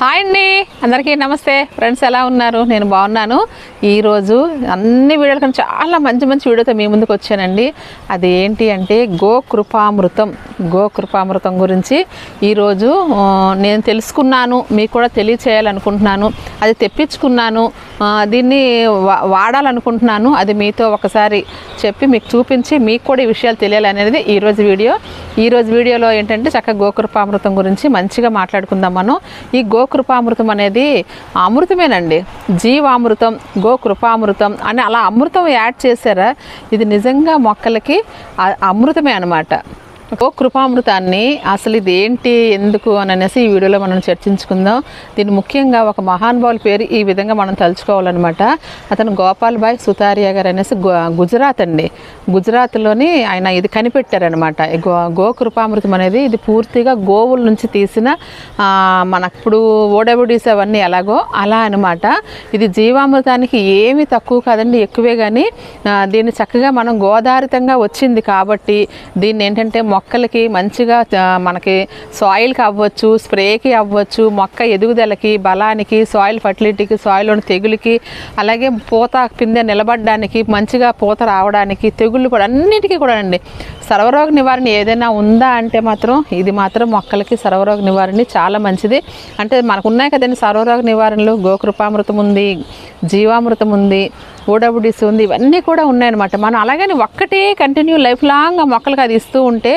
Hi అండి. అందరికీ నమస్తే. ఫ్రెండ్స్ ఎలా ఉన్నారు? నేను బాగున్నాను. ఈరోజు అన్ని వీడియోల కన్నా చాలా మంచి మంచి వీడియోతో మీ ముందుకు వచ్చానండి. అది ఏంటి అంటే గోకృపామృతం. గోకృపామృతం గురించి ఈరోజు నేను తెలుసుకున్నాను మీకు కూడా తెలియచేయాలనుకుంటున్నాను. అది తెప్పించుకున్నాను. దీన్ని వాడాలనుకుంటున్నాను. అది మీతో ఒకసారి చెప్పి మీకు చూపించి మీకు కూడా ఈ విషయాలు తెలియాలనేది ఈరోజు వీడియో. ఈరోజు వీడియోలో ఏంటంటే చక్కగా గోకృపామృతం గురించి మంచిగా మాట్లాడుకుందాం మనం. ఈ గోకృపామృతం అనేది అమృతమేనండి. జీవామృతం గోకృపామృతం అని అలా అమృతం యాడ్ చేశారా? ఇది నిజంగా మొక్కలకి అమృతమే అనమాట ఓ కృపామృతాన్ని అసలు ఇది ఏంటి ఎందుకు అని అనేసి ఈ వీడియోలో మనం చర్చించుకుందాం. దీన్ని ముఖ్యంగా ఒక మహానుభావుల పేరు ఈ విధంగా మనం తలుచుకోవాలన్నమాట. అతను గోపాల్ బాయ్ సుతారియా గారు అనేసి గుజరాత్ అండి. గుజరాత్లోని ఆయన ఇది కనిపెట్టారనమాట గో గో కృపామృతం అనేది ఇది పూర్తిగా గోవుల నుంచి తీసిన మనప్పుడు ఓడబుడీస్ అవన్నీ ఎలాగో అలా అనమాట ఇది జీవామృతానికి ఏమీ తక్కువ కాదండి ఎక్కువే కానీ దీన్ని చక్కగా మనం గోదారితంగా వచ్చింది కాబట్టి దీన్ని ఏంటంటే మొక్కలకి మంచిగా మనకి సాయిల్కి అవ్వచ్చు స్ప్రేకి అవ్వచ్చు మొక్క ఎదుగుదలకి బలానికి సాయిల్ ఫర్టిలిటీకి సాయిల్లోని తెగులుకి అలాగే పూత పిందె నిలబడడానికి మంచిగా పూత రావడానికి తెగుళ్ళు కూడా అన్నిటికీ కూడా అండి సర్వరోగ నివారణ ఏదైనా ఉందా అంటే మాత్రం ఇది మాత్రం మొక్కలకి సర్వరోగ నివారణ చాలా మంచిది. అంటే మనకు ఉన్నాయి కదండి సర్వరోగ నివారణలు. గోకృపామృతం ఉంది జీవామృతం ఉంది ఓడబుడిస్ ఉంది ఇవన్నీ కూడా ఉన్నాయన్నమాట. మనం అలాగని ఒక్కటే కంటిన్యూ లైఫ్ లాంగ్ మొక్కలకు అది ఇస్తూ ఉంటే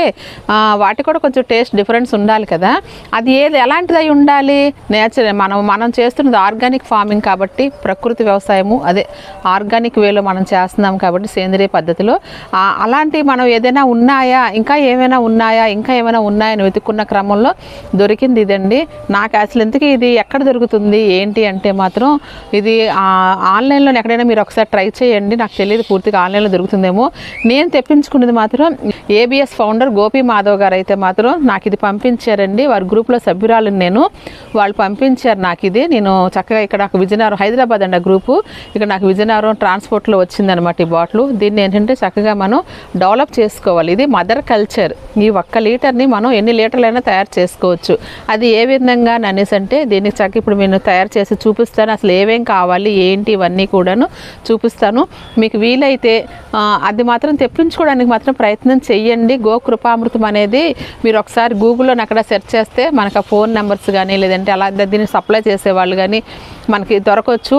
వాటి వాటికి కూడా కొంచెం టేస్ట్ డిఫరెన్స్ ఉండాలి కదా. అది ఏది ఎలాంటిది అయి ఉండాలి? నేచర్ మనం మనం చేస్తున్నది ఆర్గానిక్ ఫార్మింగ్ కాబట్టి ప్రకృతి వ్యవసాయము అదే ఆర్గానిక్ వేలో మనం చేస్తున్నాం కాబట్టి సేంద్రియ పద్ధతిలో. అలాంటి మనం ఏదైనా ఉన్నాయా? ఇంకా ఏమైనా ఉన్నాయా? ఇంకా ఏమైనా ఉన్నాయని వెతుక్కున్న క్రమంలో దొరికింది ఇదండి. నాకు అసలు ఎందుకు ఇది? ఎక్కడ దొరుకుతుంది? ఏంటి అంటే మాత్రం ఇది ఆన్లైన్లో ఎక్కడైనా మీరు ఒకసారి ట్రై చేయండి. నాకు తెలియదు పూర్తిగా ఆన్లైన్లో దొరుకుతుందేమో. నేను తెప్పించుకున్నది మాత్రం ఏబిఎస్ ఫౌండర్ గోపి మాధవ్ గారు అయితే మాత్రం నాకు ఇది పంపించారండి. వారి గ్రూప్లో సభ్యురాలను నేను. వాళ్ళు పంపించారు నాకు ఇది. నేను చక్కగా ఇక్కడ నాకు విజయనగరం హైదరాబాద్ అండి గ్రూపు. ఇక్కడ నాకు విజయనగరం ట్రాన్స్పోర్ట్లో వచ్చిందనమాట ఈ బాటిల్. దీన్ని ఏంటంటే చక్కగా మనం డెవలప్ చేసుకోవాలి. ఇది మదర్ కల్చర్. ఈ ఒక్క లీటర్ని మనం ఎన్ని లీటర్లైనా తయారు చేసుకోవచ్చు. అది ఏ విధంగా అని అనేసి అంటే దీనికి చక్కగా ఇప్పుడు నేను తయారు చేసి చూపిస్తాను. అసలు ఏమేం కావాలి ఏంటి ఇవన్నీ కూడాను చూపిస్తాను. మీకు వీలైతే అది మాత్రం తెప్పించుకోవడానికి మాత్రం ప్రయత్నం చెయ్యండి. గోకృపామృతం అనేది మీరు ఒకసారి గూగుల్లో అక్కడ సెర్చ్ చేస్తే మనకు ఆ ఫోన్ నెంబర్స్ కానీ లేదంటే అలా దీన్ని సప్లై చేసేవాళ్ళు కానీ మనకి దొరకవచ్చు.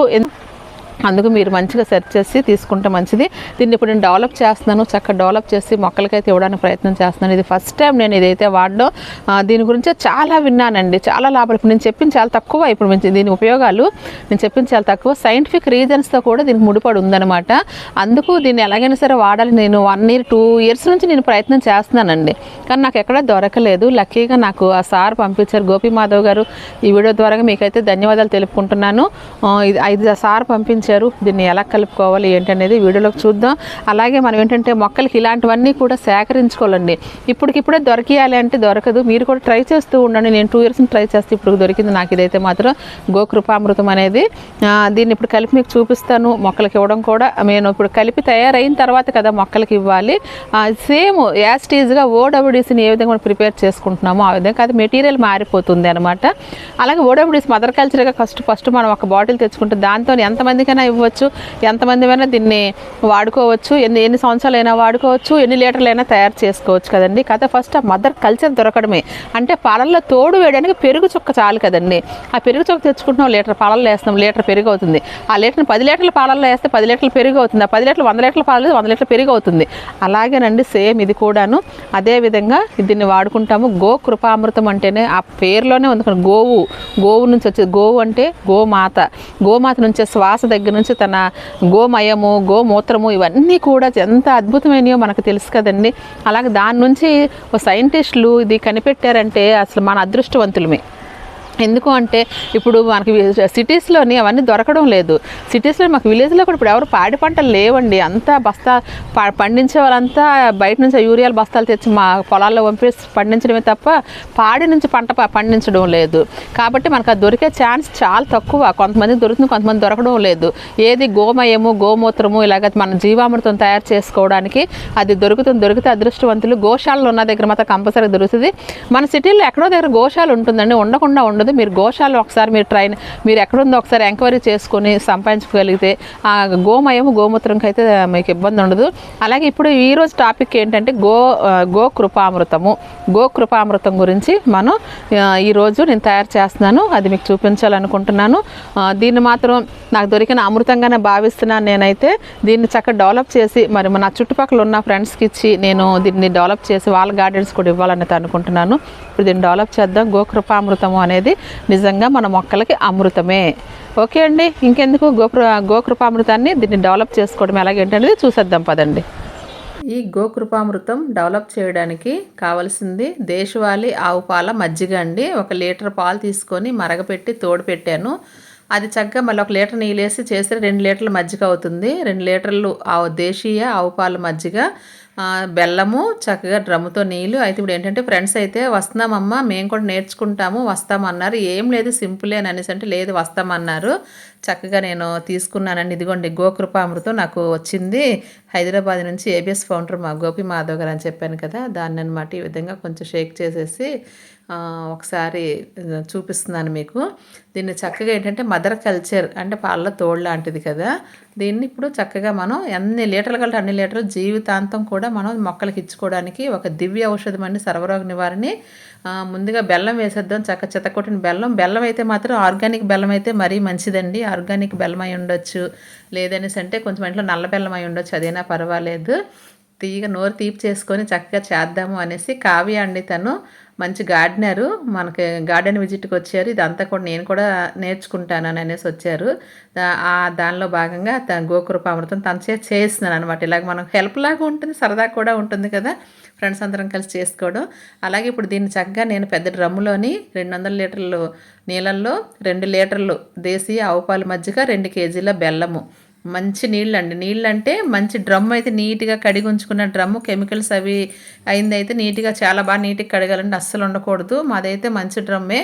అందుకు మీరు మంచిగా సెర్చ్ చేసి తీసుకుంటే మంచిది. దీన్ని ఇప్పుడు నేను డెవలప్ చేస్తున్నాను. చక్కగా డెవలప్ చేసి మొక్కలకైతే ఇవ్వడానికి ప్రయత్నం చేస్తున్నాను. ఇది ఫస్ట్ టైం నేను ఇదైతే వాడడం. దీని గురించి చాలా విన్నానండి. చాలా లాభాలు. ఇప్పుడు నేను చెప్పింది చాలా తక్కువ. ఇప్పుడు మంచి దీని ఉపయోగాలు నేను చెప్పింది చాలా తక్కువ. సైంటిఫిక్ రీజన్స్తో కూడా దీనికి ముడిపడి ఉందన్నమాట. అందుకు దీన్ని ఎలాగైనా సరే వాడాలి. నేను వన్ ఇయర్ టూ ఇయర్స్ నుంచి నేను ప్రయత్నం చేస్తున్నానండి. కానీ నాకు ఎక్కడ దొరకలేదు. లక్కీగా నాకు ఆ సార్ పంపించారు. గోపి మాధవ్ గారు ఈ వీడియో ద్వారా మీకైతే ధన్యవాదాలు తెలుపుకుంటున్నాను. ఇది సార్ పంపించారు. దీన్ని ఎలా కలుపుకోవాలి ఏంటనేది వీడియోలోకి చూద్దాం. అలాగే మనం ఏంటంటే మొక్కలకి ఇలాంటివన్నీ కూడా సేకరించుకోవాలండి. ఇప్పటికిప్పుడే దొరికియాలి అంటే దొరకదు. మీరు కూడా ట్రై చేస్తూ ఉండండి. నేను టూ ఇయర్స్ ట్రై చేస్తే ఇప్పుడు దొరికింది. నాకు ఇదైతే మాత్రం గోకృపామృతం అనేది. దీన్ని ఇప్పుడు కలిపి మీకు చూపిస్తాను. మొక్కలకి ఇవ్వడం కూడా నేను ఇప్పుడు కలిపి తయారైన తర్వాత కదా మొక్కలకి ఇవ్వాలి. సేమ్ యాస్టీజ్గా ఓడబ్ల్యూడీసీని ఏ విధంగా మనం ప్రిపేర్ చేసుకుంటున్నామో ఆ విధంగా అది మెటీరియల్ మారిపోతుంది అనమాట అలాగే ఓడబ్ల్యూడీసీ మదర్ కల్చర్గా ఫస్ట్ ఫస్ట్ మనం ఒక బాటిల్ తెచ్చుకుంటే దాంతో ఎంతమందికైనా ఇవ్వచ్చు. ఎంతమంది అయినా దీన్ని వాడుకోవచ్చు. ఎన్ని ఎన్ని సంవత్సరాలైనా అయినా వాడుకోవచ్చు. ఎన్ని లీటర్లైనా తయారు చేసుకోవచ్చు కదండి. కథ ఫస్ట్ ఆ మదర్ కల్చర్ దొరకడమే. అంటే పాలల్లో తోడు వేయడానికి పెరుగు చుక్క చాలు కదండి. ఆ పెరుగు చుక్క తెచ్చుకుంటున్నాం లీటర్ పాలల్లో వేస్తున్నాం లీటర్ పెరుగు అవుతుంది ఆ లీటర్ పది లీటర్ల పాలల్లో వేస్తే పది లీటర్లు పెరుగు అవుతుంది ఆ పది లీటర్లు వంద లీటర్ల పాలు వంద లీటర్లు పెరుగు అవుతుంది అలాగేనండి సేమ్ ఇది కూడాను. అదేవిధంగా దీన్ని వాడుకుంటాము. గో కృపామృతం అంటేనే ఆ పేరులోనే ఉంది. గోవు గోవు నుంచి వచ్చే గోవు అంటే గోమాత. గోమాత నుంచి శ్వాస దగ్గర దగ్గర నుంచి తన గోమయము గోమూత్రము ఇవన్నీ కూడా ఎంత అద్భుతమైనయో మనకు తెలుసు కదండి. అలాగే దాని నుంచి ఓ సైంటిస్టులు ఇది కనిపెట్టారంటే అసలు మన అదృష్టవంతులమే. ఎందుకు అంటే ఇప్పుడు మనకి సిటీస్లోని అవన్నీ దొరకడం లేదు. సిటీస్లో మాకు విలేజ్లో కూడా ఇప్పుడు ఎవరు పాడి పంటలు లేవండి. అంతా బస్తా ప- పండించే వాళ్ళంతా బయట నుంచి యూరియాలు బస్తాలు తెచ్చి మా పొలాల్లో పంపి పండించడమే తప్ప పాడి నుంచి పంట ప- పండించడం లేదు. కాబట్టి మనకు అది దొరికే ఛాన్స్ చాలా తక్కువ. కొంతమంది దొరుకుతుంది కొంతమంది దొరకడం లేదు. ఏది గోమయము గోమూత్రము ఇలాగ మన జీవామృతం తయారు చేసుకోవడానికి అది దొరుకుతుంది దొరికితే అదృష్టవంతులు. గోశాలలు ఉన్న దగ్గర మాత్రం కంపల్సరీ దొరుకుతుంది. మన సిటీలో ఎక్కడో దగ్గర గోశాల ఉంటుందండి. ఉండకుండా ఉండదు. మీరు గోశాల ఒకసారి మీరు ట్రైన్ మీరు ఎక్కడుందో ఒకసారి ఎంక్వైరీ చేసుకొని సంపాదించుకోగలిగితే ఆ గోమయం గోమూత్రంకి అయితే మీకు ఇబ్బంది ఉండదు. అలాగే ఇప్పుడు ఈరోజు టాపిక్ ఏంటంటే గో గోకృపామృతము. గో కృపామృతము గో కృపామృతం గురించి మనం ఈరోజు నేను తయారు చేస్తున్నాను. అది మీకు చూపించాలనుకుంటున్నాను. దీన్ని మాత్రం నాకు దొరికిన అమృతంగానే భావిస్తున్నాను నేనైతే. దీన్ని చక్కగా డెవలప్ చేసి మరి మన చుట్టుపక్కల ఉన్న ఫ్రెండ్స్కి ఇచ్చి నేను దీన్ని డెవలప్ చేసి వాళ్ళ గార్డెన్స్ కూడా ఇవ్వాలని అనుకుంటున్నాను. ఇప్పుడు దీన్ని డెవలప్ చేద్దాం. గోకృపామృతము అనేది నిజంగా మన మొక్కలకి అమృతమే. ఓకే అండి? ఇంకెందుకు? గోకృ గోకృపామృతాన్ని దీన్ని డెవలప్ చేసుకోవడం ఎలాగేంటనేది చూసేద్దాం పదండి. ఈ గోకృపామృతం డెవలప్ చేయడానికి కావలసింది దేశవాళీ ఆవు పాల మజ్జిగ అండి. ఒక లీటర్ పాలు తీసుకొని మరగపెట్టి తోడు పెట్టాను. అది చక్కగా మళ్ళీ ఒక లీటర్ నీళ్ళు వేసి చేస్తే రెండు లీటర్ల మజ్జిగ అవుతుంది. రెండు లీటర్లు ఆవు దేశీయ ఆవు పాల మజ్జిగ బెల్లము చక్కగా డ్రమ్ముతో నీళ్ళు అయితే ఇప్పుడు ఏంటంటే ఫ్రెండ్స్ అయితే వస్తున్నామమ్మా మేము కూడా నేర్చుకుంటాము వస్తామన్నారు. ఏం లేదు సింపులే అని అనేసి అంటే లేదు వస్తామన్నారు. చక్కగా నేను తీసుకున్నానండి. ఇదిగోండి గోకృపామృతం నాకు వచ్చింది. హైదరాబాద్ నుంచి ఏబిఎస్ ఫౌండర్ మా గోపి మాధవ్ గారు అని చెప్పాను కదా దాన్ని అనమాట ఈ విధంగా కొంచెం షేక్ చేసేసి ఒకసారి చూపిస్తున్నాను మీకు. దీన్ని చక్కగా ఏంటంటే మదర్ కల్చర్ అంటే పాల తోడు లాంటిది కదా. దీన్ని ఇప్పుడు చక్కగా మనం ఎన్ని లీటర్లు కలిసి అన్ని లీటర్లు జీవితాంతం కూడా మనం మొక్కలకి ఇచ్చుకోవడానికి ఒక దివ్య ఔషధం అండి సర్వరోగ నివారణి. ముందుగా బెల్లం వేసేద్దాం చక్క చితకొట్టిన బెల్లం. బెల్లం అయితే మాత్రం ఆర్గానిక్ బెల్లం అయితే మరీ మంచిదండి. ఆర్గానిక్ బెల్లం అయి ఉండొచ్చు. లేదనేసి అంటే కొంచెం ఇంట్లో నల్ల బెల్లం అయి ఉండొచ్చు అదైనా పర్వాలేదు. తీగ నోరు తీపి చేసుకొని చక్కగా చేద్దాము అనేసి కావ్య అండి తను. మంచి గార్డెనరు. మనకి గార్డెన్ విజిట్కి వచ్చారు. ఇదంతా కూడా నేను కూడా నేర్చుకుంటాను అని అనేసి వచ్చారు. ఆ దానిలో భాగంగా తన గోకృపామృతం తను చే చేస్తున్నాను అనమాట ఇలాగ మనం హెల్ప్ లాగా ఉంటుంది సరదా కూడా ఉంటుంది కదా ఫ్రెండ్స్ అందరం కలిసి చేసుకోవడం. అలాగే ఇప్పుడు దీన్ని చక్కగా నేను పెద్ద డ్రమ్ములోని రెండు వందల లీటర్లు నీళ్ళల్లో రెండు లీటర్లు దేశీయ ఆవు పాలు మజ్జిగ రెండు కేజీల బెల్లము. మంచి నీళ్ళు అండి నీళ్ళు అంటే మంచి డ్రమ్ అయితే నీట్గా కడిగి ఉంచుకున్న డ్రమ్ము కెమికల్స్ అవి అయింది అయితే నీట్గా చాలా బాగా నీట్గా కడగాలంటే అస్సలు ఉండకూడదు మాదైతే మంచి డ్రమ్మే.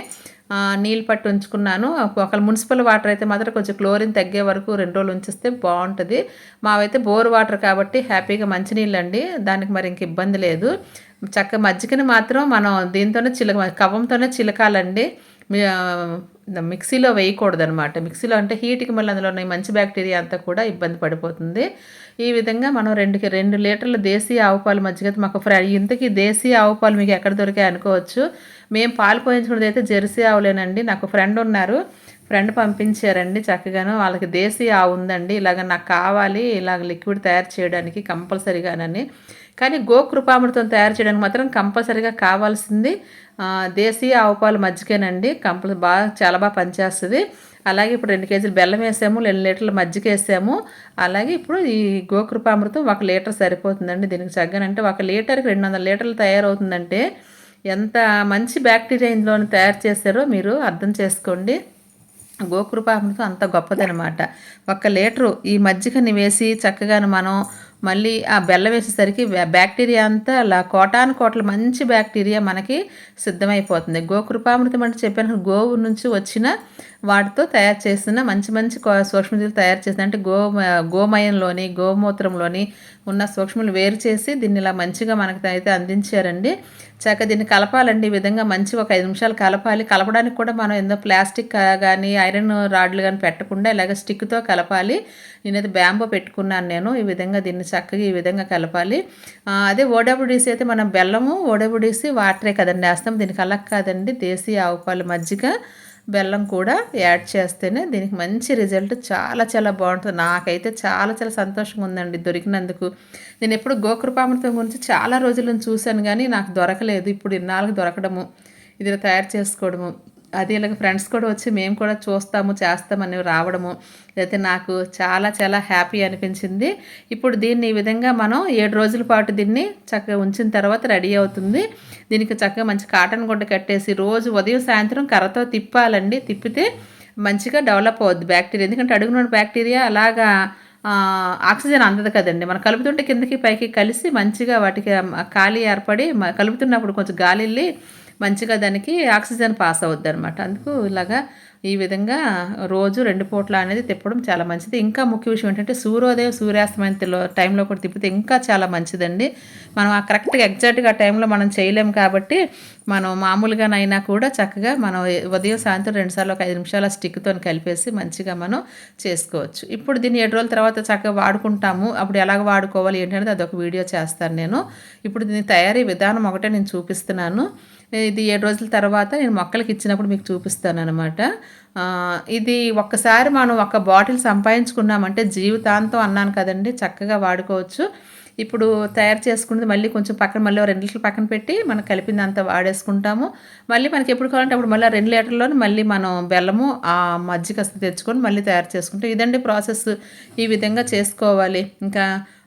నీళ్ళు పట్టి ఉంచుకున్నాను. ఒకవేళ మున్సిపల్ వాటర్ అయితే మాత్రం కొంచెం క్లోరిన్ తగ్గే వరకు రెండు రోజులు ఉంచిస్తే బాగుంటుంది. మావైతే బోర్ వాటర్ కాబట్టి హ్యాపీగా మంచి నీళ్ళు అండి దానికి మరి ఇంక ఇబ్బంది లేదు. చక్క మజ్జిగని మాత్రం మనం దీంతోనే చిలక కవ్వంతోనే చిలకాలండి. మిక్సీలో వేయకూడదు అనమాట మిక్సీలో అంటే హీట్కి మళ్ళీ అందులో ఉన్న మంచి బ్యాక్టీరియా అంతా కూడా ఇబ్బంది పడిపోతుంది. ఈ విధంగా మనం రెండుకి రెండు లీటర్ల దేశీయ ఆవు పాలు మజ్జిగ మాకు ఫ్రై ఇంతకీ దేశీ ఆవు పాలు మీకు ఎక్కడ దొరికాయి అనుకోవచ్చు. మేము పాలు పోయించుకున్నది అయితే జెర్సీ ఆవులేనండి. నాకు ఫ్రెండ్ ఉన్నారు. ఫ్రెండ్ పంపించారండి చక్కగాను. వాళ్ళకి దేశీ ఆవు ఉందండి. ఇలాగ నాకు కావాలి. ఇలాగ లిక్విడ్ తయారు చేయడానికి కంపల్సరీగానని. కానీ గోకృపామృతం తయారు చేయడానికి మాత్రం కంపల్సరీగా కావాల్సింది దేశీయ ఆవు పాలు మజ్జిగేనండి. కంపల్ బాగా చాలా బాగా పనిచేస్తుంది. అలాగే ఇప్పుడు రెండు కేజీలు బెల్లం వేసాము రెండు లీటర్లు మజ్జిగ వేసాము. అలాగే ఇప్పుడు ఈ గోకృపామృతం ఒక లీటర్ సరిపోతుందండి దీనికి చక్కనంటే ఒక లీటర్కి రెండు వందల లీటర్లు తయారవుతుందంటే ఎంత మంచి బ్యాక్టీరియా ఇందులో తయారు చేశారో మీరు అర్థం చేసుకోండి. గోకృపామృతం అంత గొప్పదనమాట. ఒక లీటరు ఈ మజ్జిగని వేసి చక్కగాను మనం మళ్ళీ ఆ బెల్లం వేసేసరికి బ్యాక్టీరియా అంతా అలా కోటాను కోట్ల మంచి బ్యాక్టీరియా మనకి సిద్ధమైపోతుంది. గోకృపామృతం అంటే చెప్పాను గోవు నుంచి వచ్చిన వాటితో తయారు చేసిన మంచి మంచి సూక్ష్మజీవులు తయారు చేసిన అంటే గో గోమయంలోని గోమూత్రంలోని ఉన్న సూక్ష్మలు వేరు చేసి దీన్ని ఇలా మంచిగా మనకు అయితే అందించారండి. చక్కగా దీన్ని కలపాలండి. ఈ విధంగా మంచి ఒక ఐదు నిమిషాలు కలపాలి. కలపడానికి కూడా మనం ఏదో ప్లాస్టిక్ కానీ ఐరన్ రాడ్లు కానీ పెట్టకుండా ఇలాగ స్టిక్తో కలపాలి. నేనైతే బ్యాంబో పెట్టుకున్నాను నేను. ఈ విధంగా దీన్ని చక్కగా ఈ విధంగా కలపాలి. అదే ఓడబుడీసి అయితే మనం బెల్లము ఓడబుడీసి వాటరే కదండి వేస్తాం దీనికి అలా కాదండి. దేశీయ ఆవు పాలు మజ్జిగ. బెల్లం కూడా యాడ్ చేస్తేనే దీనికి మంచి రిజల్ట్ చాలా చాలా బాగుంటుంది. నాకైతే చాలా చాలా సంతోషంగా ఉందండి దొరికినందుకు. నేను ఎప్పుడు గోకృపామృతం గురించి చాలా రోజులను చూశాను కానీ నాకు దొరకలేదు. ఇప్పుడు ఇన్నాళ్ళకి దొరకడము ఇది తయారు చేసుకోవడము. అది ఇలాగ ఫ్రెండ్స్ కూడా వచ్చి మేము కూడా చూస్తాము చేస్తామని రావడము అయితే నాకు చాలా చాలా హ్యాపీ అనిపించింది. ఇప్పుడు దీన్ని ఈ విధంగా మనం ఏడు రోజుల పాటు దీన్ని చక్కగా ఉంచిన తర్వాత రెడీ అవుతుంది. దీనికి చక్కగా మంచి కాటన్ గుడ్డ కట్టేసి రోజు ఉదయం సాయంత్రం కర్రతో తిప్పాలండి. తిప్పితే మంచిగా డెవలప్ అవుద్ది బ్యాక్టీరియా ఎందుకంటే అడుగున బ్యాక్టీరియా అలాగా ఆక్సిజన్ అందదు కదండి. మనం కలుపుతుంటే కిందకి పైకి కలిసి మంచిగా వాటికి ఖాళీ ఏర్పడి కలుపుతున్నప్పుడు కొంచెం గాలి వెళ్ళి మంచిగా దానికి ఆక్సిజన్ పాస్ అవుద్ది అనమాట అందుకు ఇలాగా ఈ విధంగా రోజు రెండు పూట్ల అనేది తిప్పడం చాలా మంచిది. ఇంకా ముఖ్య విషయం ఏంటంటే సూర్యోదయం సూర్యాస్తమయం టైంలో కూడా తిప్పితే ఇంకా చాలా మంచిదండి. మనం ఆ కరెక్ట్గా ఎగ్జాక్ట్గా ఆ టైంలో మనం చేయలేము కాబట్టి మనం మామూలుగానైనా కూడా చక్కగా మనం ఉదయం సాయంత్రం రెండుసార్లు ఒక ఐదు నిమిషాల స్టిక్తో కలిపేసి మంచిగా మనం చేసుకోవచ్చు. ఇప్పుడు దీన్ని ఏడు రోజుల తర్వాత చక్కగా వాడుకుంటాము. అప్పుడు ఎలాగ వాడుకోవాలి ఏంటనేది అదొక వీడియో చేస్తాను నేను. ఇప్పుడు దీని తయారీ విధానం ఒకటే నేను చూపిస్తున్నాను. ఇది ఏడు రోజుల తర్వాత నేను మొక్కలకి ఇచ్చినప్పుడు మీకు చూపిస్తాను అనమాట ఇది ఒక్కసారి మనం ఒక బాటిల్ సంపాదించుకున్నామంటే జీవితాంతం అన్నాను కదండి చక్కగా వాడుకోవచ్చు. ఇప్పుడు తయారు చేసుకున్నది మళ్ళీ కొంచెం పక్కన మళ్ళీ రెండు లీటర్లు పక్కన పెట్టి మనం కలిపింది అంతా వాడేసుకుంటాము. మళ్ళీ మనకి ఎప్పుడు కావాలంటే అప్పుడు మళ్ళీ రెండు లీటర్లోనే మళ్ళీ మనం బెల్లము ఆ మజ్జిగ తెచ్చుకొని మళ్ళీ తయారు చేసుకుంటాం ఇదండి ప్రాసెస్. ఈ విధంగా చేసుకోవాలి. ఇంకా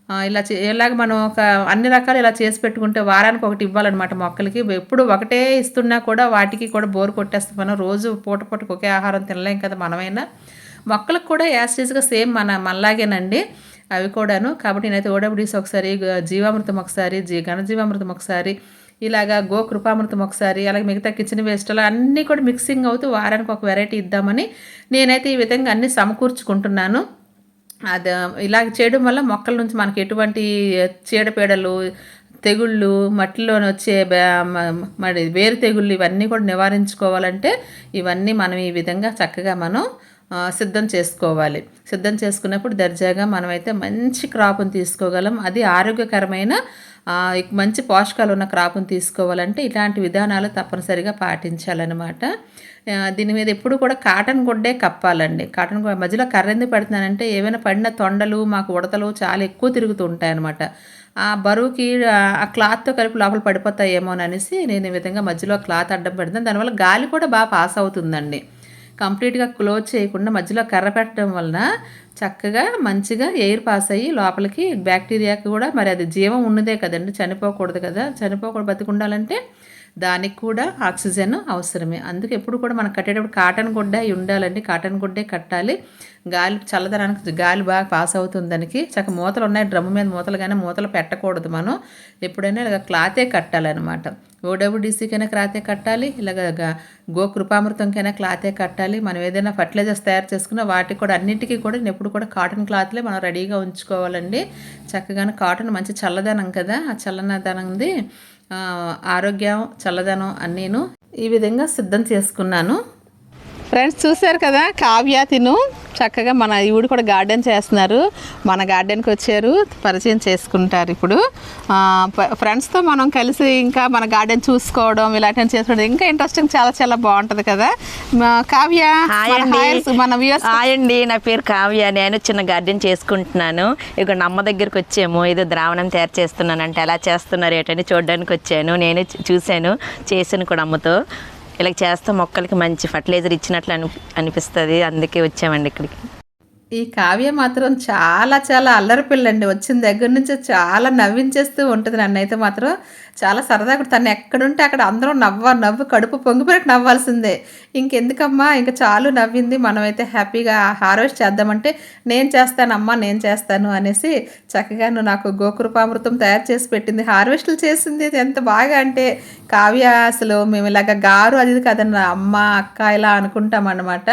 ఇలా చే ఇలాగ మనం ఒక అన్ని రకాలు ఇలా చేసి పెట్టుకుంటే వారానికి ఒకటి ఇవ్వాలన్నమాట మొక్కలకి. ఎప్పుడు ఒకటే ఇస్తున్నా కూడా వాటికి కూడా బోర్ కొట్టేస్తాం మనం. రోజు పూట పూటకు ఒకే ఆహారం తినలేం కదా మనమైనా. మొక్కలకు కూడా యాసిడ్స్గా సేమ్ మన మనలాగేనండి. అవి కూడాను. కాబట్టి నేనైతే ఓడబ్ల్యూస్ ఒకసారి జీవామృతం ఒకసారి జీ ఘనజీవామృతం ఒకసారి ఇలాగా గో కృపామృతం ఒకసారి అలాగే మిగతా కిచెన్ వేస్ట్ అలా అన్నీ కూడా మిక్సింగ్ అవుతూ వారానికి ఒక వెరైటీ ఇద్దామని నేనైతే ఈ విధంగా అన్నీ సమకూర్చుకుంటున్నాను. అది ఇలా చేయడం వల్ల మొక్కల నుంచి మనకి ఎటువంటి చీడపీడలు తెగుళ్ళు మట్టిలోని వచ్చే మరి వేరు తెగుళ్ళు ఇవన్నీ కూడా నివారించుకోవాలంటే ఇవన్నీ మనం ఈ విధంగా చక్కగా మనం సిద్ధం చేసుకోవాలి. సిద్ధం చేసుకున్నప్పుడు దర్జాగా మనమైతే మంచి క్రాప్ను తీసుకోగలం. అది ఆరోగ్యకరమైన మంచి పోషకాలు ఉన్న క్రాప్ను తీసుకోవాలంటే ఇలాంటి విధానాలు తప్పనిసరిగా పాటించాలన్నమాట. దీని మీద ఎప్పుడు కూడా కాటన్ గుడ్డే కప్పాలండి. కాటన్ గుడ్డ మధ్యలో కర్ర ఎందుకు పెడుతున్నానంటే ఏమైనా పడిన తొండలు మాకు ఉడతలు చాలా ఎక్కువ తిరుగుతూ ఉంటాయన్నమాట. ఆ బరువుకి ఆ క్లాత్తో కలిపి లోపల పడిపోతాయేమో అని అనేసి నేను ఈ విధంగా మధ్యలో క్లాత్ అడ్డం పెడతాను దానివల్ల గాలి కూడా బాగా పాస్ అవుతుందండి. కంప్లీట్గా క్లోజ్ చేయకుండా మధ్యలో కర్ర పెట్టడం వలన చక్కగా మంచిగా ఎయిర్ పాస్ అయ్యి లోపలికి బ్యాక్టీరియాకి కూడా మరి అది జీవం ఉన్నదే కదండి. చనిపోకూడదు కదా. చనిపోకూడదు బతికుండాలంటే దానికి కూడా ఆక్సిజన్ అవసరమే. అందుకే ఎప్పుడు కూడా మనం కట్టేటప్పుడు కాటన్ గుడ్డ అయి ఉండాలండి. కాటన్ గుడ్డే కట్టాలి. గాలి చల్లదనానికి గాలి బాగా పాస్ అవుతుంది దానికి. చక్క మూతలు ఉన్నాయి. డ్రమ్ము మీద మూతలు కానీ మూతలు పెట్టకూడదు మనం. ఎప్పుడైనా ఇలాగ క్లాతే కట్టాలన్నమాట. ఓడబ్ల్యూడీసీకైనా క్లాతే కట్టాలి. ఇలాగ గోకృపామృతంకైనా గో కృపామృతంకైనా క్లాతే కట్టాలి. మనం ఏదైనా ఫర్టిలైజర్స్ తయారు చేసుకున్న వాటికి కూడా అన్నిటికీ కూడా నేను ఎప్పుడు కూడా కాటన్ క్లాత్లే మనం రెడీగా ఉంచుకోవాలండి. చక్కగానే కాటన్ మంచి చల్లదనం కదా. ఆ చల్లదనంది ఆరోగ్యం చల్లదనం అన్నీను ఈ విధంగా సిద్ధం చేసుకున్నాను. ఫ్రెండ్స్ చూశారు కదా? కావ్య తిను. చక్కగా మన ఈవిడ కూడా గార్డెన్ చేస్తున్నారు. మన గార్డెన్కి వచ్చారు. పరిచయం చేసుకుంటారు ఇప్పుడు. ఫ్రెండ్స్తో మనం కలిసి ఇంకా మన గార్డెన్ చూసుకోవడం ఇలాంటివి చేసుకోవడం ఇంకా ఇంట్రెస్టింగ్ చాలా చాలా బాగుంటుంది కదా. కావ్య మన అండి. నా పేరు కావ్య. నేను చిన్న గార్డెన్ చేసుకుంటున్నాను. ఇక అమ్మ దగ్గరికి వచ్చాము. ఏదో ద్రావణం తయారు చేస్తున్నాను అంటే ఎలా చేస్తున్నారు. ఏంటని చూడడానికి వచ్చాను. నేను చూశాను. చేశాను కూడా అమ్మతో. ఇలా చేస్తే మొక్కలకి మంచి ఫర్టిలైజర్ ఇచ్చినట్లు అని అనిపిస్తుంది. అందుకే వచ్చామండి ఇక్కడికి. ఈ కావ్య మాత్రం చాలా చాలా అల్లరి పిల్లండి. వచ్చిన దగ్గర నుంచి చాలా నవ్వించేస్తూ ఉంటుంది నన్ను అయితే మాత్రం. చాలా సరదాగా తను ఎక్కడుంటే అక్కడ అందరం నవ్వ నవ్వు కడుపు పొంగిపోయినట్టు నవ్వాల్సిందే. ఇంకెందుకమ్మా? ఇంకా చాలు నవ్వింది. మనమైతే హ్యాపీగా హార్వెస్ట్ చేద్దామంటే నేను చేస్తానమ్మా నేను చేస్తాను అనేసి చక్కగా నువ్వు నాకు గోకృపామృతం తయారు చేసి పెట్టింది. హార్వెస్ట్లు చేసింది ఇది ఎంత బాగా అంటే కావ్య అసలు మేము ఇలాగ గారు అది ఇది కదన్న అమ్మ అక్క ఇలా అనుకుంటాం అనమాట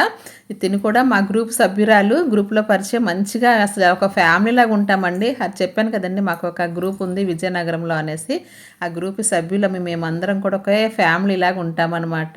తిని కూడా మా గ్రూప్ సభ్యురాలు గ్రూప్లో పరిచయం మంచిగా అసలు ఒక ఫ్యామిలీ లాగా ఉంటామండి. అది చెప్పాను కదండి మాకు ఒక గ్రూప్ ఉంది విజయనగరంలో అనేసి. ఆ గ్రూప్ సభ్యులమి మేమందరం కూడా ఒకే ఫ్యామిలీ లాగా ఉంటామన్నమాట.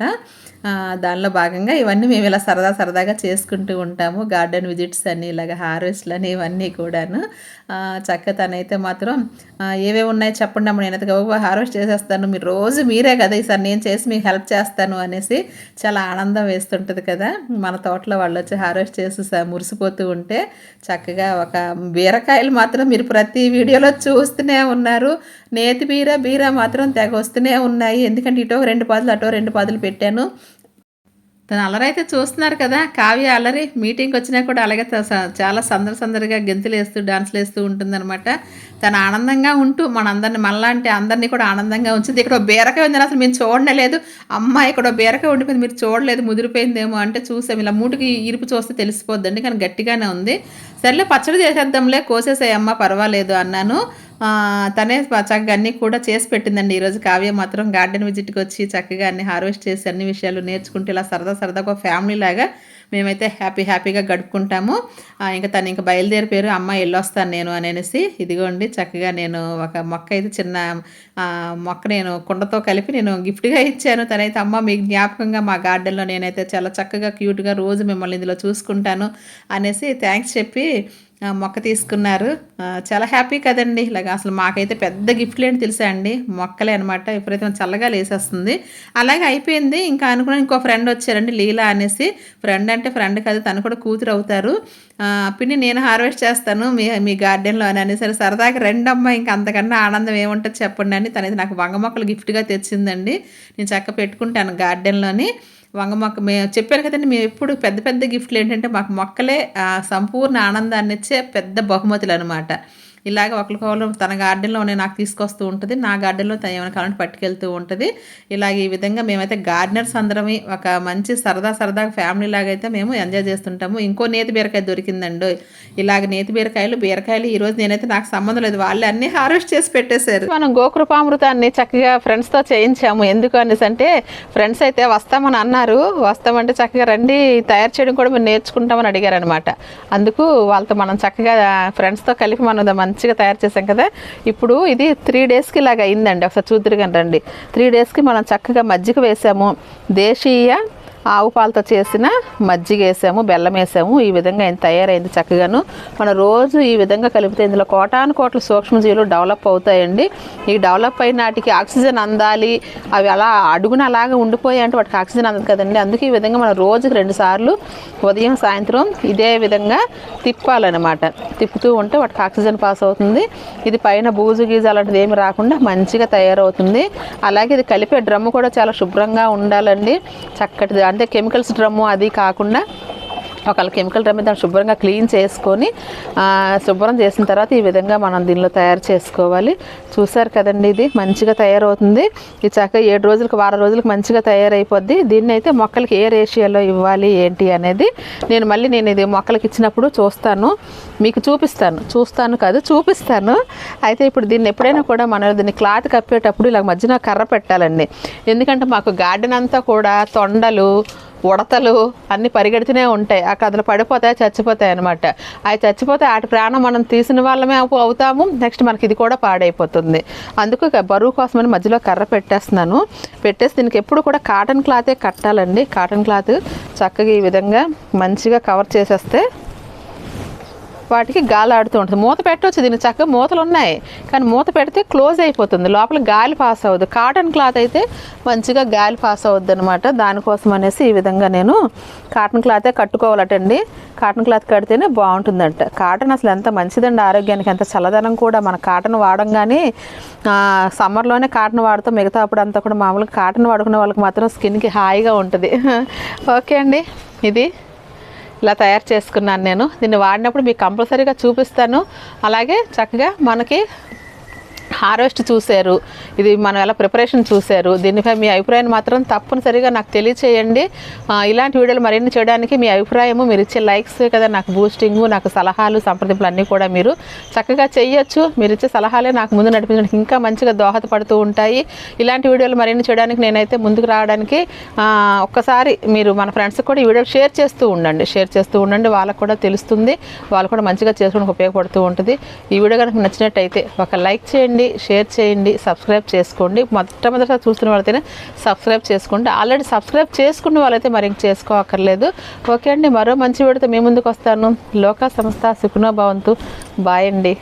దానిలో భాగంగా ఇవన్నీ మేము ఇలా సరదా సరదాగా చేసుకుంటూ ఉంటాము. గార్డెన్ విజిట్స్ అని ఇలాగ హార్వెస్ట్లు అని ఇవన్నీ కూడాను. ఆ, చక్క తనైతే మాత్రం ఏవేవి ఉన్నాయో చెప్పండి అమ్మ నేనైతే గబగబా హార్వెస్ట్ చేసేస్తాను. మీరు రోజు మీరే కదా ఈసారి నేను చేసి మీకు హెల్ప్ చేస్తాను అనేసి చాలా ఆనందం వేస్తుంటుంది కదా. మన తోటలో వాళ్ళు వచ్చి హార్వెస్ట్ చేసి మురిసిపోతూ ఉంటే చక్కగా ఒక బీరకాయలు మాత్రం మీరు ప్రతి వీడియోలో చూస్తూనే ఉన్నారు. నేతి బీర బీర మాత్రం తెగ వస్తూనే ఉన్నాయి. ఎందుకంటే ఇటో రెండు పాదులు అటో రెండు పాదులు పెట్టాను. తను అల్లరైతే చూస్తున్నారు కదా కావ్య అల్లరి మీటింగ్కి వచ్చినా కూడా అలాగే చాలా సందడి సందడిగా గెంతులు వేస్తూ డాన్సులు వేస్తూ ఉంటుందన్నమాట. తను ఆనందంగా ఉంటూ మనందరిని మనలాంటి అందరినీ కూడా ఆనందంగా ఉంచింది. ఇక్కడ బీరకాయ ఉందని అసలు మేము చూడనే లేదు అమ్మాయి ఇక్కడ బీరకాయ ఉండిపోయింది మీరు చూడలేదు ముదిరిపోయిందేమో అంటే చూసాం. ఇలా మూటికి ఇరుపు చూస్తే తెలిసిపోద్దండి కానీ గట్టిగానే ఉంది. సర్లే పచ్చడి చేసేద్దాంలే కోసేసాయమ్మ పర్వాలేదు అన్నాను. తనే చక్కగా అన్నీ కూడా చేసి పెట్టిందండి. ఈరోజు కావ్య మాత్రం గార్డెన్ విజిట్కి వచ్చి చక్కగా అన్ని హార్వెస్ట్ చేసి అన్ని విషయాలు నేర్చుకుంటే ఇలా సరదా సరదాగా ఒక ఫ్యామిలీ లాగా మేమైతే హ్యాపీ హ్యాపీగా గడుపుకుంటాము. ఇంకా తను ఇంకా బయలుదేరిపోయారు అమ్మ వెళ్ళొస్తాను నేను అనేసి ఇదిగోండి చక్కగా నేను ఒక మొక్క అయితే చిన్న మొక్క నేను కుండతో కలిపి నేను గిఫ్ట్గా ఇచ్చాను. తనైతే అమ్మ మీ జ్ఞాపకంగా మా గార్డెన్లో నేనైతే చాలా చక్కగా క్యూట్గా రోజు మిమ్మల్ని ఇందులో చూసుకుంటాను అనేసి థ్యాంక్స్ చెప్పి మొక్క తీసుకున్నారు. చాలా హ్యాపీ కదండి. ఇలాగ అసలు మాకైతే పెద్ద గిఫ్ట్లు ఏంటి తెలుసా అండి? మొక్కలే అనమాట ఎప్పుడైతే చల్లగా లేసేస్తుంది. అలాగే అయిపోయింది. ఇంకా అనుకున్నాను ఇంకో ఫ్రెండ్ వచ్చారండి లీలా అనేసి. ఫ్రెండ్ అంటే ఫ్రెండ్ కాదు తను కూడా కూతురు అవుతారు. పిన్ని నేను హార్వెస్ట్ చేస్తాను. మీ మీ గార్డెన్లో అని అనేసరి సరదాగా రెండమ్మ ఇంకా అంతకన్నా ఆనందం ఏముంటుంది చెప్పండి అని. తనైతే నాకు వంగ మొక్కలు గిఫ్ట్గా తెచ్చిందండి. నేను చక్క పెట్టుకుంటాను గార్డెన్లోని. వంగ మొక్క మేము చెప్పాను కదండి మేము ఎప్పుడు పెద్ద పెద్ద గిఫ్ట్లు ఏంటంటే మాకు మొక్కలే సంపూర్ణ ఆనందాన్ని ఇచ్చే పెద్ద బహుమతులు అనమాట ఇలాగ ఒకరికొకరు తన గార్డెన్లోనే నాకు తీసుకొస్తూ ఉంటుంది. నా గార్డెన్లో తను ఏమైనా కావాలంటే పట్టుకెళ్తూ ఉంటుంది. ఇలాగ ఈ విధంగా మేమైతే గార్డెనర్స్ అందరమే ఒక మంచి సరదా సరదా ఫ్యామిలీ లాగా అయితే మేము ఎంజాయ్ చేస్తుంటాము. ఇంకో నేతి బీరకాయ దొరికిందండి. ఇలాగ నేతి బీరకాయలు బీరకాయలు ఈరోజు నేనైతే నాకు సంబంధం లేదు. వాళ్ళే అన్ని హార్వెస్ట్ చేసి పెట్టేశారు. మనం గోకృపామృతాన్ని చక్కగా ఫ్రెండ్స్తో చేయించాము. ఎందుకు అనేసి అంటే ఫ్రెండ్స్ అయితే వస్తామని అన్నారు. వస్తామంటే చక్కగా రండి తయారు చేయడం కూడా మేము నేర్చుకుంటామని అడిగారు అనమాట అందుకు వాళ్ళతో మనం చక్కగా ఫ్రెండ్స్తో కలిపి మనం మంచిగా తయారు చేసాం కదా. ఇప్పుడు ఇది త్రీ డేస్కి ఇలాగ అయిందండి. ఒకసారి చూద్దరు కానీ రండి. త్రీ డేస్కి మనం చక్కగా మజ్జిగ వేసాము. దేశీయ ఆవు పాలతో చేసిన మజ్జిగ వేసాము బెల్లం వేసాము ఈ విధంగా ఆయన తయారైంది చక్కగాను. మన రోజు ఈ విధంగా కలిపితే ఇందులో కోటాను కోట్ల సూక్ష్మజీవులు డెవలప్ అవుతాయండి. ఈ డెవలప్ అయిన వాటికి ఆక్సిజన్ అందాలి. అవి అలా అడుగున అలాగే ఉండిపోయి అంటే వాటికి ఆక్సిజన్ అందదు కదండి. అందుకే ఈ విధంగా మనం రోజుకి రెండు సార్లు ఉదయం సాయంత్రం ఇదే విధంగా తిప్పాలన్నమాట. తిప్పుతూ ఉంటే వాటికి ఆక్సిజన్ పాస్ అవుతుంది. ఇది పైన బూజు గీజు అలాంటిది ఏమి రాకుండా మంచిగా తయారవుతుంది. అలాగే ఇది కలిపే డ్రమ్ము కూడా చాలా శుభ్రంగా ఉండాలండి. చక్కటిది అంటే కెమికల్స్ డ్రమ్ము అది కాకుండా ఒకవేళ కెమికల్ డ్రమ్ దాన్ని శుభ్రంగా క్లీన్ చేసుకొని శుభ్రం చేసిన తర్వాత ఈ విధంగా మనం దీనిలో తయారు చేసుకోవాలి. చూసారు కదండి ఇది మంచిగా తయారవుతుంది. ఈ చక్కగా ఏడు రోజులకు వారం రోజులకు మంచిగా తయారైపోద్ది. దీన్ని అయితే మొక్కలకి ఏ రేషియోలో ఇవ్వాలి ఏంటి అనేది నేను మళ్ళీ నేను ఇది మొక్కలకి ఇచ్చినప్పుడు చూస్తాను. మీకు చూపిస్తాను. చూస్తాను కాదు చూపిస్తాను. అయితే ఇప్పుడు దీన్ని ఎప్పుడైనా కూడా మనం దీన్ని క్లాత్ కప్పేటప్పుడు ఇలా మధ్యన కర్ర పెట్టాలండి. ఎందుకంటే మాకు గార్డెన్ అంతా కూడా తొండలు ఉడతలు అన్ని పరిగెడుతూనే ఉంటాయి. ఆ కథలు పడిపోతాయి చచ్చిపోతాయి అనమాట అవి చచ్చిపోతే వాటి ప్రాణం మనం తీసిన వాళ్ళమే అవుతాము. నెక్స్ట్ మనకి ఇది కూడా పాడైపోతుంది. అందుకు బరువు కోసమని మధ్యలో కర్ర పెట్టేస్తున్నాను. పెట్టేసి దీనికి ఎప్పుడు కూడా కాటన్ క్లాతే కట్టాలండి. కాటన్ క్లాత్ చక్కగా ఈ విధంగా మంచిగా కవర్ చేసేస్తే వాటికి గాలి ఆడుతూ ఉంటుంది. మూత పెట్టవచ్చు దీన్ని చక్కగా మూతలు ఉన్నాయి. కానీ మూత పెడితే క్లోజ్ అయిపోతుంది. లోపల గాలి పాస్ అవ్వదు. కాటన్ క్లాత్ అయితే మంచిగా గాలి పాస్ అవ్వద్దు అనమాట దానికోసం అనేసి ఈ విధంగా నేను కాటన్ క్లాతే కట్టుకోవాలటండి. కాటన్ క్లాత్ కడితేనే బాగుంటుందంట. కాటన్ అసలు ఎంత మంచిదండి ఆరోగ్యానికి. ఎంత చల్లదనం కూడా. మన కాటన్ వాడంగానే సమ్మర్లోనే కాటన్ వాడుతాం. మిగతా అప్పుడు అంతా కూడా మామూలుగా కాటన్ వాడుకునే వాళ్ళకి మాత్రం స్కిన్కి హాయిగా ఉంటుంది. ఓకే అండి. ఇది ఇలా తయారు చేసుకున్నాను నేను. దీన్ని వాడినప్పుడు మీకు కంపల్సరీగా చూపిస్తాను. అలాగే చక్కగా మనకి హార్వెస్ట్ చూశారు. ఇది మనం ఎలా ప్రిపరేషన్ చూశారు. దీనిపై మీ అభిప్రాయాన్ని మాత్రం తప్పనిసరిగా నాకు తెలియచేయండి. ఇలాంటి వీడియోలు మరిన్ని చేయడానికి మీ అభిప్రాయము మీరు ఇచ్చే లైక్స్ కదా నాకు బూస్టింగ్ నాకు సలహాలు సంప్రదింపులు అన్నీ కూడా మీరు చక్కగా చేయొచ్చు. మీరు ఇచ్చే సలహాలే నాకు ముందు నడిపించడానికి ఇంకా మంచిగా దోహదపడుతూ ఉంటాయి. ఇలాంటి వీడియోలు మరిన్ని చేయడానికి నేనైతే ముందుకు రావడానికి ఒక్కసారి మీరు మన ఫ్రెండ్స్ కూడా ఈ వీడియో షేర్ చేస్తూ ఉండండి. షేర్ చేస్తూ ఉండండి. వాళ్ళకు కూడా తెలుస్తుంది. వాళ్ళు కూడా మంచిగా చేసుకోవడానికి ఉపయోగపడుతూ ఉంటుంది. ఈ వీడియో కనుక నచ్చినట్టయితే ఒక లైక్ చేయండి. షేర్ చేయండి సబ్స్క్రైబ్ చేసుకోండి. మొట్టమొదటిగా చూస్తున్న వాళ్ళైతేనే సబ్స్క్రైబ్ చేసుకోండి. ఆల్రెడీ సబ్స్క్రైబ్ చేసుకున్న వాళ్ళైతే మరి ఇంక చేసుకోక్కర్లేదు ఓకే అండి మరో మంచి వీడియోతో మీ ముందుకు వస్తాను లోక సంస్థ సుఖనో భవంతు. బాయ్ అండి.